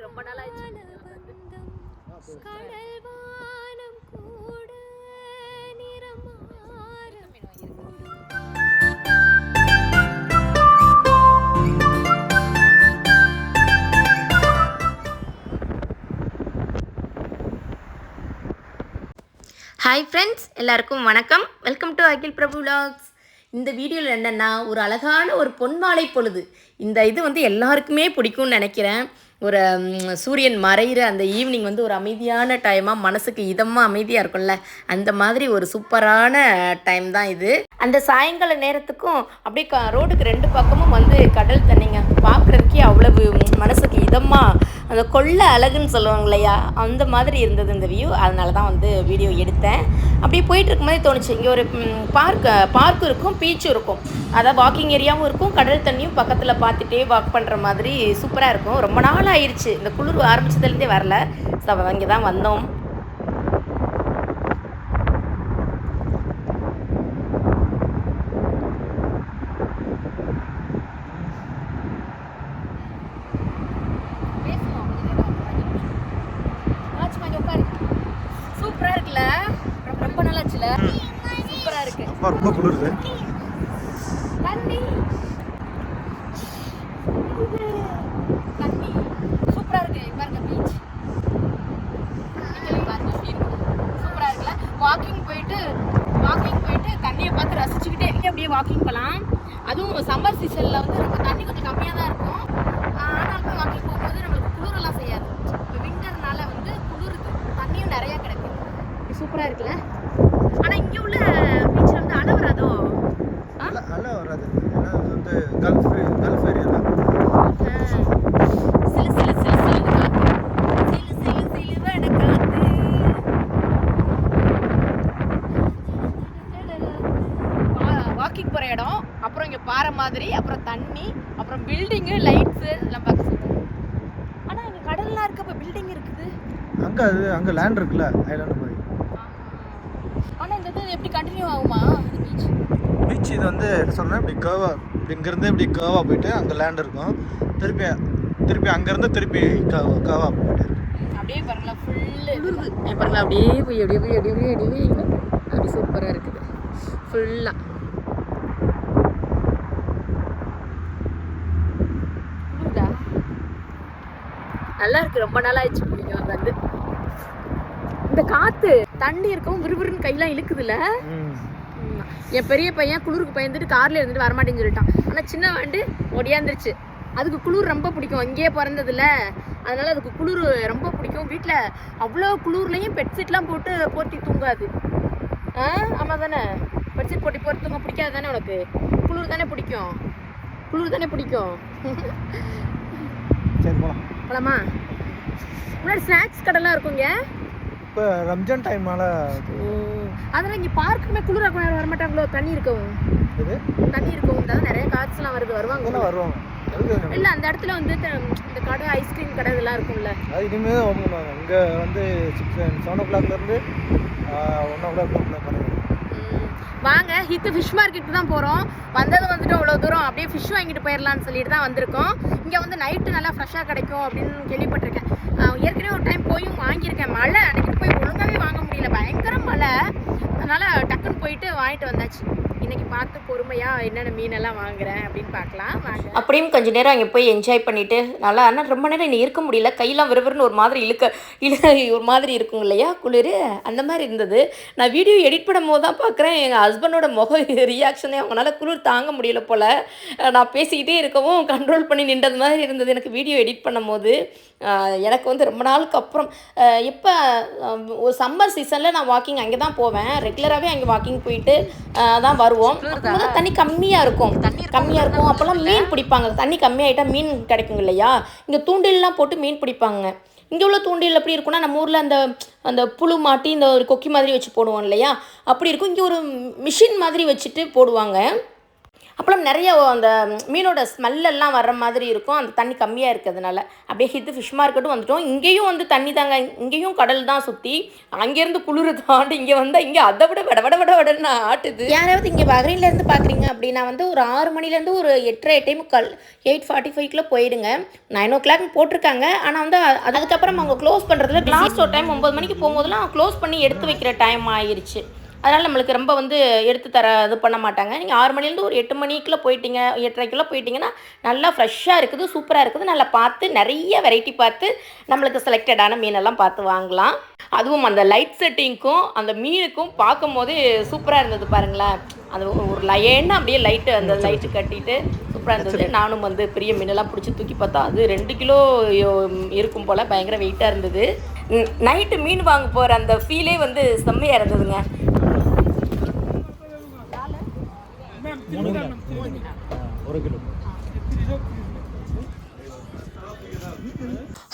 ரொம்ப நாள் கடல் வானம் கூட நிறமாற ஹாய் ஃப்ரெண்ட்ஸ் எல்லாருக்கும் வணக்கம். Welcome to Akhil Prabhu vlogs. இந்த வீடியோவில் என்னென்னா ஒரு அழகான ஒரு பொன்மாலை பொழுது. இந்த இது வந்து எல்லாருக்குமே பிடிக்கும்னு நினைக்கிறேன். ஒரு சூரியன் மறையிற அந்த ஈவினிங் வந்து ஒரு அமைதியான டைமாக மனசுக்கு இதமாக அமைதியாக இருக்கும்ல. அந்த மாதிரி ஒரு சூப்பரான டைம் தான் இது. அந்த சாயங்கால நேரத்துக்கும் அப்படியே க ரோடுக்கு ரெண்டு பக்கமும் வந்து கடல் தண்ணிங்க. பார்க்குறதுக்கே அவ்வளவு மனசுக்கு இதமாக அந்த கொள்ள அழகுன்னு சொல்லுவாங்க இல்லையா அந்த மாதிரி இருந்தது இந்த வியூ அதனால தான் வந்து வீடியோ எடுத்தேன். அப்படியே போயிட்டு இருக்கும்போதே தோணுச்சு. இங்கே ஒரு பார்க் பார்க் இருக்கும் பீச்சும் இருக்கும். அதாவது வாக்கிங் ஏரியாவும் இருக்கும். கடல் தண்ணியும் பக்கத்தில் பார்த்துட்டே வாக் பண்ணுற மாதிரி சூப்பராக இருக்கும். ரொம்ப நாள் ஆயிடுச்சு இந்த குளிர் ஆரம்பிச்சதுலேருந்தே வரல. ஸோ அங்கே தான் வந்தோம் பேசுவோம் கொஞ்ச நேரம் ஒரு அஞ்சு நிமிஷம். ஆச்சுமா இங்க உட்காரு சூப்பரா இருக்குல்ல ரொம்ப- ரொம்ப நாள் ஆச்சுல சூப்பரா இருக்கு அப்பா ரொம்ப குளிருது தண்ணி தண்ணி சூப்பரா இருக்கு இங்க பாருங்க பீச் நீங்களே பாருங்க எப்படி இருக்கு சூப்பரா இருக்குல்ல வாக்கிங் போயிட்டு வாக்கிங் போயிட்டு தண்ணியை பார்த்து ரசிச்சுக்கிட்டே குளிருது அப்படியே வாக்கிங் போகலாம் அதுவும் சம்மர் சீசனில் வந்து நம்ம தண்ணி கொஞ்சம் கம்மியாக தான் இருக்கும். ஆனாலும் வாக்கிங் போகும்போது நம்மளுக்கு குளிரெல்லாம் செய்யாது. இப்போ விண்டர்னால வந்து குளிருது. தண்ணியும் நிறையா கிடைக்கும் சூப்பராக இருக்குல்ல? ஆனால் இங்கே உள்ள பீச்சில் வந்து அலை வராதோ அலை வராது. ஏன்னா அது வந்து கல்ஃப் கல்ஃப் ஏரியா தான். வாக்கிங் போற இடம் அப்புறம் இங்க பாறை மாதிரி அப்புறம் தண்ணி அப்புறம் பில்டிங்கு லைட்ஸ் எல்லாம் பார்க்க super. ஆனா இங்க கடல்லாம் இருக்க அப்ப பில்டிங் இருக்குது. அங்கே அது அங்கே லேண்ட் இருக்குல்ல ஐலாண்டு மாதிரி ஆனா இந்த இது எப்படி கண்டினியூ ஆகுமா? இந்த பீச் பீச் இது வந்து சொல்கிறேன் இப்படி கேவா இப்படி இங்கேருந்து இப்படி கேவா போயிட்டு அங்கே லேண்ட் இருக்கும். திருப்பி திருப்பி அங்கேருந்து திருப்பி கேவா கேவா போயிட்டு. அப்படியே பாருங்களா ஃபுல்லு பாருங்களா அப்படியே போய் அப்படியே போய் அப்படியே போய் அப்படியே அப்படி சூப்பராக இருக்குது. ஃபுல்லாக நல்லா இருக்கு. ரொம்ப நாள் ஆயிடுச்சு பிடிக்கும் வந்து இந்த காத்து தண்ணி இருக்கும் விறுவிறுன்னு கையெல்லாம் இழுக்குதுல்ல. என் பெரிய பையன் குளிருக்கு பயந்துட்டு கார்ல இருந்துட்டு வரமாட்டேன்னு சொல்லிட்டான். ஆனா சின்ன வண்டு ஒடியாந்துருச்சு. அதுக்கு குளிர் ரொம்ப பிடிக்கும். இங்கேயே பிறந்ததுல. அதனால அதுக்கு குளிர் ரொம்ப பிடிக்கும். வீட்ல அவ்வளோ குளிர்லையும் பெட்ஷீட்லாம் போட்டு போர்த்தி தூங்காது. ஆ ஆமாம் தானே? பெட்ஷீட் போட்டு போர்த்தி தூங்க பிடிக்காது தானே உனக்கு? குளிர் தானே பிடிக்கும். குளிர் தானே பிடிக்கும். சரி போகலாம் போலாமா? முன்னாடி ஸ்நாக்ஸ் கடைலாம் இருக்குங்க. இப்போ ரம்ஜான் டைம்னால அதெல்லாம் இங்கே பார்க்குமே குளிர் யாரும் வரமாட்டாங்களோ தண்ணி இருக்கவும் இது தண்ணி இருக்கவும் நிறைய காய்ச்சலாம் வருது. வருவாங்க. வருவாங்க? இல்ல அந்த இடத்துல வந்து இந்த கடை ஐஸ்கிரீம் கடை இதெல்லாம் இருக்கும்ல. அது இனிமேல் தான் ஓப்பன் பண்ணுவாங்க. இங்கே வந்து சிக்ஸ் செவன் ஓ கிளாக்லேருந்து ஒன் ஓ கிளாக் பண்ணுவாங்க ம். வாங்க ஹித்து ஃபிஷ் மார்க்கெட் தான் போகிறோம் வந்தது வந்துட்டு அவ்வளோ தூரம். அப்படியே ஃபிஷ் வாங்கிட்டு போயிடலாம்னு சொல்லிட்டு தான் வந்திருக்கோம். இங்கே வந்து நைட்டு நல்லா ஃப்ரெஷ்ஷாக கிடைக்கும் அப்படின்னு கேள்விப்பட்டிருக்கேன் ஆஹ் ஏற்கனவே ஒரு டைம் போயும் வாங்கியிருக்கேன் மழை அன்னைக்கு போய் ஒழுங்காவே வாங்க முடியல பயங்கர மழை அதனால டக்குன்னு போயிட்டு வாங்கிட்டு வந்தாச்சு. இன்னைக்கு பார்த்து பொறுமையா என்னென்ன மீனெல்லாம் வாங்குறேன் அப்படின்னு பார்க்கலாம். வாங்க. அப்படியும் கொஞ்ச நேரம் அங்கே போய் என்ஜாய் பண்ணிட்டு நல்லா ஆனால் ரொம்ப நேரம் இன்னும் இருக்க முடியல. கையெல்லாம் விறுவிறுன்னு ஒரு மாதிரி இழுக்க இழு ஒரு மாதிரி இருக்கும் இல்லையா? குளிர் அந்த மாதிரி இருந்தது. நான் வீடியோ எடிட் பண்ணும் போது தான் பார்க்குறேன் எங்கள் ஹஸ்பண்டோட முக ரியாக்ஷனே அவங்களால குளிர் தாங்க முடியல போல். நான் பேசிக்கிட்டே இருக்கவும் கண்ட்ரோல் பண்ணி நின்றது மாதிரி இருந்தது எனக்கு வீடியோ எடிட் பண்ணும் போது எனக்கு வந்து ரொம்ப நாளுக்கு அப்புறம் இப்போ ஒரு சம்மர் சீசனில் நான் வாக்கிங் அங்கே தான் போவேன் ரெகுலராகவே அங்கே வாக்கிங் போயிட்டு தான் தான் வருவோம் தண்ணி கம்மியாக இருக்கும். கம்மியாக இருக்கும் அப்போல்லாம் மீன் பிடிப்பாங்க. தண்ணி கம்மியாயிட்டா மீன் கிடைக்கும் இல்லையா? இங்கே தூண்டில்லாம் போட்டு மீன் பிடிப்பாங்க. இங்கே உள்ள தூண்டில் எப்படி இருக்கும்னா நம்ம ஊரில் அந்த அந்த புழு மாட்டி இந்த ஒரு கொக்கி மாதிரி வச்சு போடுவோம் இல்லையா? அப்படி இருக்கும். இங்கே ஒரு மிஷின் மாதிரி வச்சுட்டு போடுவாங்க. அப்புறம் நிறைய அந்த மீனோட ஸ்மெல்லெல்லாம் வர்ற மாதிரி இருக்கும். அந்த தண்ணி கம்மியாக இருக்கிறதுனால. அப்படியே ஹித்து ஃபிஷ் மார்க்கெட்டும் வந்துட்டோம். இங்கேயும் வந்து தண்ணி தாங்க. இங்கேயும் கடல் தான் சுற்றி அங்கேருந்து குளிர் தாண்டி இங்கே வந்தால் இங்கே அதை விட விட விட விட விடன்னு ஆட்டுது. யாராவது இங்கே பஹ்ரைன்லேருந்து பார்க்குறீங்க அப்படின்னா வந்து ஒரு ஆறு மணிலேருந்து ஒரு எட்டரை எட்டே முக்கால் எயிட் ஃபார்ட்டி ஃபைவ்க்குள்ளே போயிடுங்க. நைன் ஓ கிளாக் போட்டிருக்காங்க. ஆனால் வந்து அதுக்கப்புறம் அவங்க க்ளோஸ் பண்ணுறதுல கிளாஸ் ஒரு டைம் ஒம்பது மணிக்கு போகும்போதெல்லாம் க்ளோஸ் பண்ணி எடுத்து வைக்கிற டைம் ஆயிருச்சு. அதனால் நம்மளுக்கு ரொம்ப வந்து எடுத்து தர இது பண்ண மாட்டாங்க. நீங்கள் ஆறு மணிலேருந்து ஒரு எட்டு மணிக்குள்ளே போயிட்டீங்க எட்டரைக்குள்ளே போயிட்டீங்கன்னா நல்லா ஃப்ரெஷ்ஷாக இருக்குது சூப்பராக இருக்குது. நல்லா பார்த்து நிறைய வெரைட்டி பார்த்து நம்மளுக்கு செலக்டடான மீனெல்லாம் பார்த்து வாங்கலாம். அதுவும் அந்த லைட் செட்டிங்க்கும் அந்த மீனுக்கும் பார்க்கும் போதே சூப்பராக இருந்தது பாருங்களேன். அது ஒரு- லைன்னா அப்படியே லைட்டு அந்த லைட்டு கட்டிட்டு சூப்பராக இருந்தது. நானும் வந்து பெரிய மீனெல்லாம் பிடிச்சி தூக்கி பார்த்தா அது ரெண்டு கிலோ இருக்கும் போல் பயங்கர வெயிட்டாக இருந்தது. நைட்டு மீன் வாங்க போகிற அந்த ஃபீலே வந்து செம்மையாக இருந்ததுங்க. ஒரு கிலோ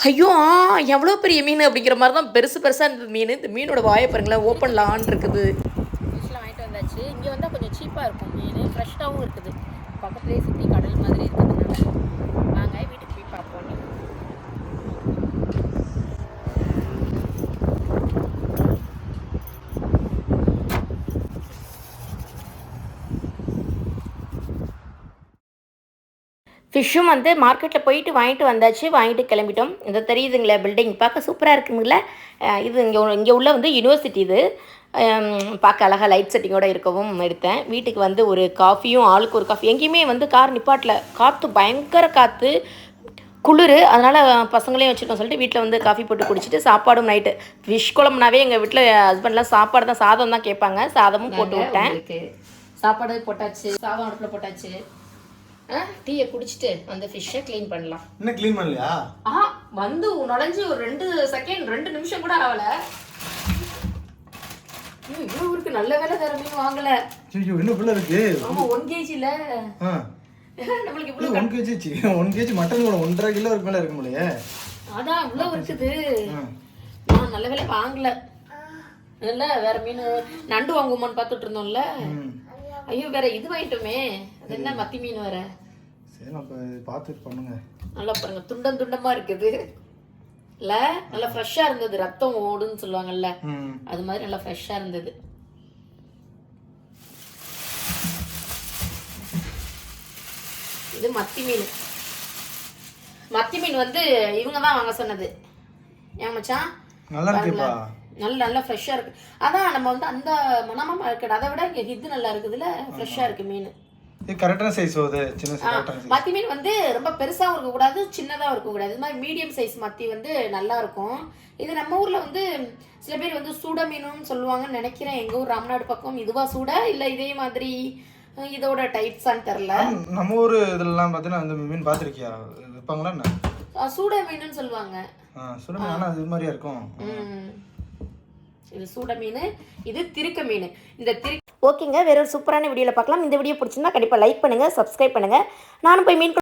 ஐயோ எவ்வளோ பெரிய மீன் அப்படிங்கிற மாதிரி தான் பெருசு பெருசாக இருந்தது மீன். இந்த மீனோட வாயை பாருங்களேன் ஓப்பன் லான் இருக்குது. வாங்கிட்டு வந்தாச்சு. இங்கே வந்தால் கொஞ்சம் சீப்பாக இருக்கும் மீன். ஃப்ரெஷ்ஷாகவும் இருக்குது. பக்கத்துலேயே சுற்றி கடல் மாதிரி இருக்கிறதுனால. நாங்கள் வீட்டுக்கு போய் பார்ப்போம். ஃபிஷ்ஷும் வந்து மார்க்கெட்டில் போயிட்டு வாங்கிட்டு வந்தாச்சு. வாங்கிட்டு கிளம்பிட்டோம். இந்த தெரியுதுங்களே பில்டிங் பார்க்க சூப்பராக இருக்குங்களே. அஹ் இது இங்கே இங்கே உள்ள வந்து யூனிவர்சிட்டி இது. பார்க்க அழகாக லைட் செட்டிங்கோட இருக்கவும் எடுத்தேன். வீட்டுக்கு வந்து ஒரு காஃபியும் ஆளுக்கு ஒரு காஃபி எங்கேயுமே வந்து கார் நிப்பாட்டில். காற்று பயங்கர காற்று குளிர். அதனால் பசங்களையும் வச்சுருக்கோம் சொல்லிட்டு வீட்டில் வந்து காஃபி போட்டு குடிச்சிட்டு சாப்பாடும் நைட்டு ஃபிஷ் குழம்புனாவே எங்கள் வீட்டில் ஹஸ்பண்ட்லாம் சாப்பாடு தான் சாதம் தான் கேட்பாங்க. சாதமும் போட்டு விட்டேன். சாப்பாடு போட்டாச்சு சாதம் அடுப்பில் போட்டாச்சு. டீயை குடிச்சிட்டு அந்த ஃபிஷ்ஷை க்ளீன் பண்ணலாம். இன்னும் க்ளீன் பண்ணலையா? ஆ வந்து நுழைஞ்சு ஒரு ரெண்டு செகண்ட் ரெண்டு நிமிஷம் கூட ஆகல. ஐயோ, இவ்வளவு இருக்கு நல்ல வேலை வேற மீன் வாங்கல. ஐயோ இன்னும் ஃபுல்லாக இருக்கு? ஆமா ஒன் கேஜில நம்மளுக்கு இவ்வளவு one KG one KG mutton கூட ஒன்றரை கிலோ இருக்கு மேலே இருக்க முடியல அதான் இவ்வளவு இருக்குது. நான் நல்ல வேலை வாங்கல. இல்ல வேற மீன் நண்டு வாங்குவோமான்னு பார்த்துட்டு இருந்தோம்ல. ஐயோ வேற இது வாங்கிட்டோமே. அது என்ன மத்தி மீன் வேற? சரி பார்த்துட்டு பண்ணுங்க. நல்லா பாருங்க துண்டம் துண்டமா இருக்குது. இல்ல நல்லா ஃப்ரெஷ்ஷா இருந்தது ரத்தம் ஓடுன்னு சொல்லுவாங்கல்ல. அது மாதிரி நல்லா ஃப்ரெஷ்ஷாக இருந்தது. இது மத்தி மீன். மத்தி மீன் வந்து இவங்க தான் வாங்க சொன்னது. ஏன் மச்சான்? நல்லா இருக்குப்பா. நல்ல நல்லா ஃப்ரெஷ்ஷாக இருக்கு. அதான் நம்ம வந்து அந்த மனமா மார்க்கெட் அதை விட இங்கே இது நல்லா இருக்குதுல்ல ஃப்ரெஷ்ஷாக இருக்கு மீன். இது கரெக்டான சைஸ் வருது சின்ன சைஸ் கரெக்டான சைஸ் மத்தி மீன் வந்து ரொம்ப பெருசாகவும் இருக்கக்கூடாது சின்னதாகவும் இருக்கக்கூடாது. இது மாதிரி மீடியம் சைஸ் மத்தி வந்து நல்லா இருக்கும். இது நம்ம ஊரில் வந்து சில பேர் வந்து சூட மீனுன்னு சொல்லுவாங்கன்னு நினைக்கிறேன். எங்கள் ஊர் ராமநாடு பக்கம் இதுவா சூட இல்லை இதே மாதிரி இதோட டைப்ஸான்னு தெரில நம்ம ஊர் இதெல்லாம் பார்த்தீங்கன்னா அந்த மீன் பார்த்துருக்கியா வைப்பாங்களா என்ன? சூட மீனுன்னு சொல்லுவாங்க. ஆ சொல்லுங்க ஆனால் இது மாதிரியா இருக்கும். இது சூட மீன் இது திருக்க மீன். இந்த திரு ஓகேங்க வேற ஒரு சூப்பரான வீடியோவில் பார்க்கலாம். இந்த வீடியோ பிடிச்சிருந்தா கண்டிப்பாக லைக் பண்ணுங்கள் சப்ஸ்கிரைப் பண்ணுங்கள் நானும் போய் மீன்